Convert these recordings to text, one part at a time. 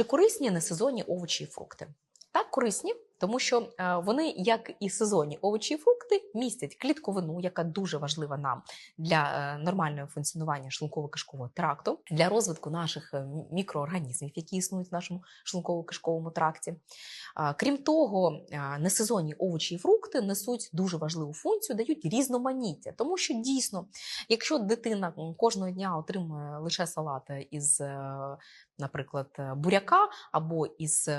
Чи корисні несезонні овочі і фрукти? Так, корисні, тому що е, вони, як і сезонні овочі і фрукти, містять клітковину, яка дуже важлива нам для е, нормального функціонування шлунково-кишкового тракту, для розвитку наших е, мікроорганізмів, які існують в нашому шлунково-кишковому тракті. Крім того, несезонні овочі і фрукти несуть дуже важливу функцію, дають різноманіття, тому що дійсно, якщо дитина кожного дня отримує лише салати із, наприклад, буряка або із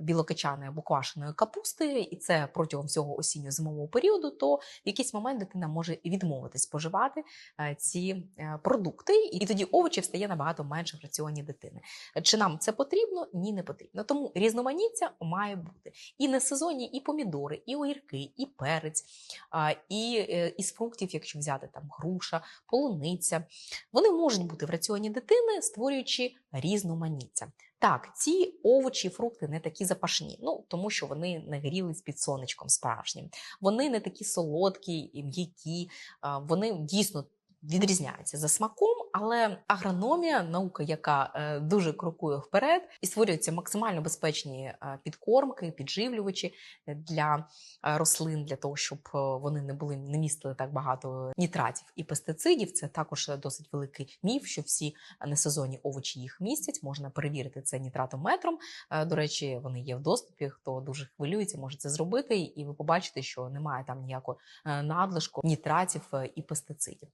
білокачаної або квашеної капусти, і це протягом всього осінньо-зимового періоду, то в якийсь момент дитина може відмовитись споживати е, ці е, продукти, і тоді овочів стає набагато менше в раціоні дитини. Чи нам це потрібно? Ні, не потрібно. Тому різноманіття має бути і не сезонні, і помідори, і огірки, і перець, і е, із фруктів, якщо взяти там груша, полуниця. Вони можуть бути в раціоні дитини, створюючи різноманіття. Так, ці овочі, фрукти не такі запашні, ну тому що вони не грілись під сонечком справжнім. Вони не такі солодкі і м'які, вони дійсно відрізняються за смаком, але агрономія, наука, яка е, дуже крокує вперед, і створюються максимально безпечні е, підкормки, підживлювачі для е, рослин, для того, щоб вони не були не містили так багато нітратів і пестицидів. Це також досить великий міф, що всі несезонні овочі їх містять. Можна перевірити це нітратометром. До речі, вони є в доступі. Хто дуже хвилюється, може це зробити, і ви побачите, що немає там ніякого надлишку нітратів і пестицидів.